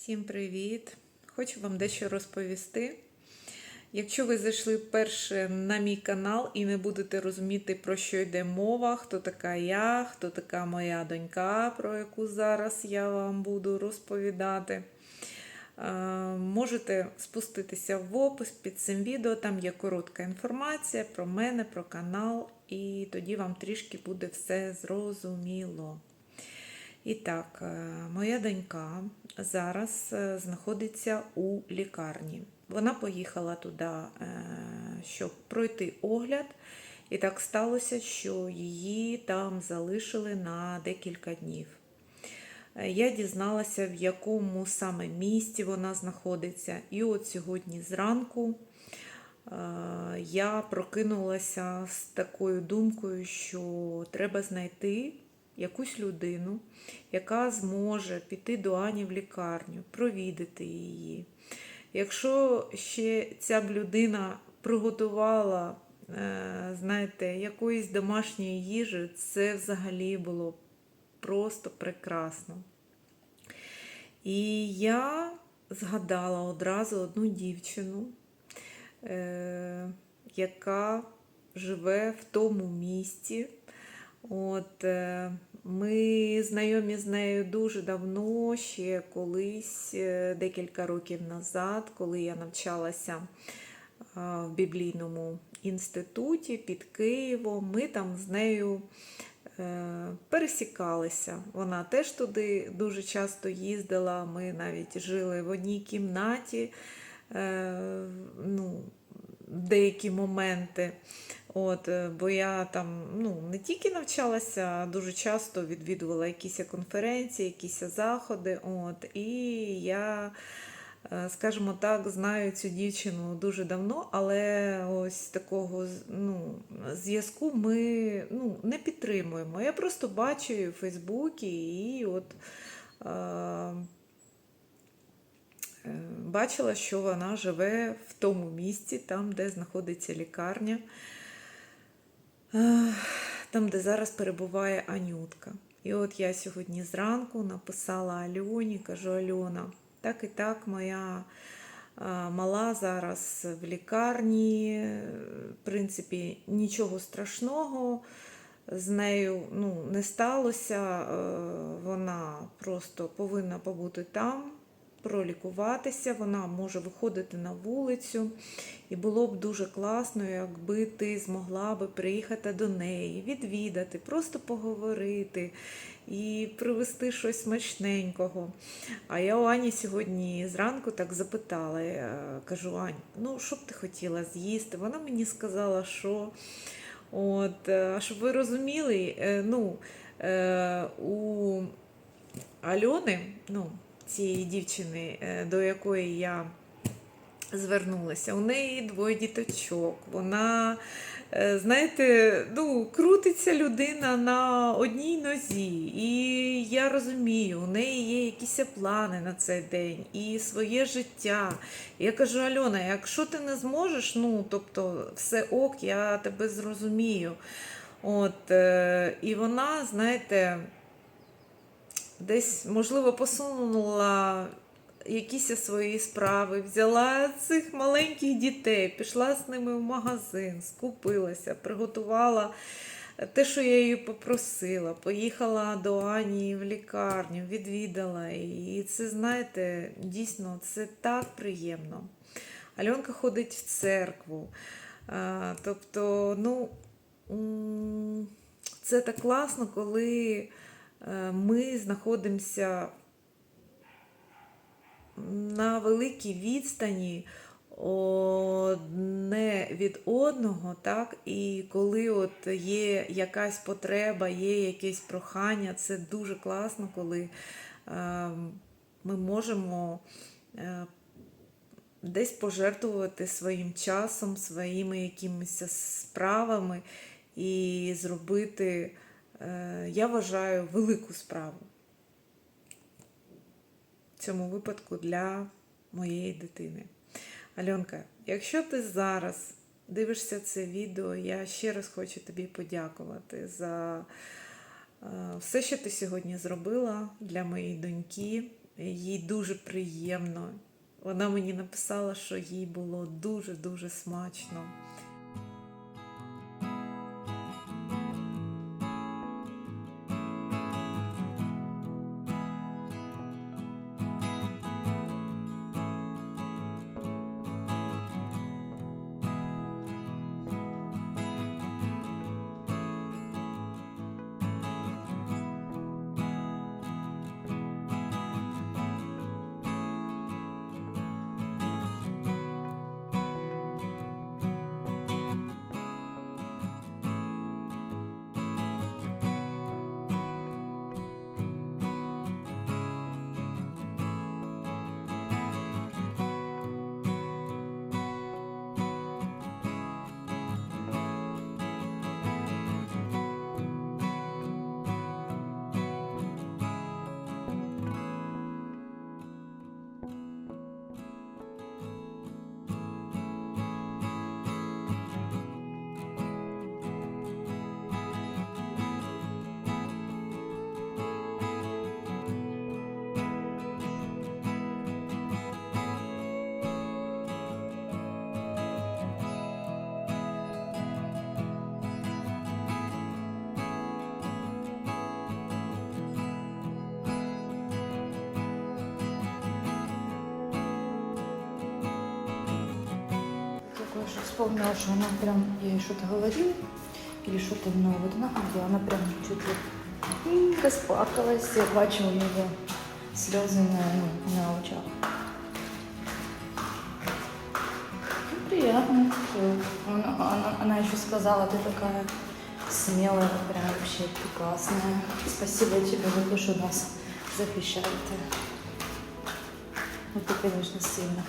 Всім привіт! Хочу вам дещо розповісти. Якщо ви зайшли вперше на мій канал і не будете розуміти, про що йде мова, хто така я, хто така моя донька, про яку зараз я вам буду розповідати, е, можете спуститися в опис під цим відео, там є коротка інформація про мене, про канал, і тоді вам трішки буде все зрозуміло. І так, е, моя донька зараз е, знаходиться у лікарні. Вона поїхала туди, е, щоб пройти огляд, і так сталося, що її там залишили на декілька днів. Я дізналася, в якому саме місті вона знаходиться. І от сьогодні зранку я прокинулася з такою думкою, що треба знайти якусь людину, яка зможе піти до Ані в лікарню, провідати її. Якщо ще ця б людина приготувала, е, знаєте, якоїсь домашньої їжі, це взагалі було просто прекрасно. І я згадала одразу одну дівчину, е, яка живе в тому місті. От, е, ми знайомі з нею дуже давно, ще колись, е, декілька років назад, коли я навчалася в біблійному інституті під Києвом. Ми там з нею е, пересікалися. Вона теж туди дуже часто їздила. Ми навіть жили в одній кімнаті. е, Ну, деякі моменти. От, е, бо я там ну, не тільки навчалася, а дуже часто відвідувала якісь конференції, якісь заходи. От, і я, е, скажімо так, знаю цю дівчину дуже давно, але ось такого ну, зв'язку ми ну, не підтримуємо. Я просто бачу її у Фейсбуці і от. Е, Бачила, що вона живе в тому місці, там, де знаходиться лікарня, е, там, де зараз перебуває Анютка. І от я сьогодні зранку написала Альоні, кажу: Альона, так і так, моя е, мала зараз в лікарні, в принципі, нічого страшного. З нею ну, не сталося, вона просто повинна побути там, пролікуватися, вона може виходити на вулицю. І було б дуже класно, якби ти змогла би приїхати до неї, відвідати, просто поговорити і привезти щось смачненького. А я у Ані сьогодні зранку так запитала, кажу, Ань, ну що б ти хотіла з'їсти? Вона мені сказала, що от, а щоб ви розуміли, ну, у Альони, ну, цієї дівчини, е, до якої я звернулася. У неї двоє діточок. Вона, е, знаєте, ну, крутиться людина на одній нозі. І я розумію, у неї є якісь плани на цей день і своє життя. Я кажу, Альона, якщо ти не зможеш, ну, тобто, все ок, я тебе зрозумію. От, е, І вона, знаєте, десь, можливо, посунула якісь свої справи, взяла цих маленьких дітей, пішла з ними в магазин, скупилася, приготувала те, що я її попросила, поїхала до Ані в лікарню, відвідала її. І це, знаєте, дійсно це так приємно. Альонка ходить в церкву. Тобто, ну, це так класно, коли ми знаходимося на великій відстані одне від одного, так? І коли от є якась потреба, є якесь прохання, це дуже класно, коли е, ми можемо е, десь пожертвувати своїм часом, своїми якимись справами і зробити, е, я вважаю, велику справу. В цьому випадку для моєї дитини. Альонка, якщо ти зараз дивишся це відео, я ще раз хочу тобі подякувати за е, все, що ти сьогодні зробила для моєї доньки. їй дуже приємно. Вона мені написала, що їй було дуже-дуже смачно. Такое же вспомнила, что она прям, я ей что-то говорила, или что-то ну, вот она говорила, она прям чуть ли м, расплакалась, я бачу у нее слезы на, ну, на очах. Ну, приятно. всё. Она, она, она еще сказала, ты такая смелая, прям вообще ты классная. Спасибо тебе за то, что нас захищаете. Ну, ты, конечно, сильно.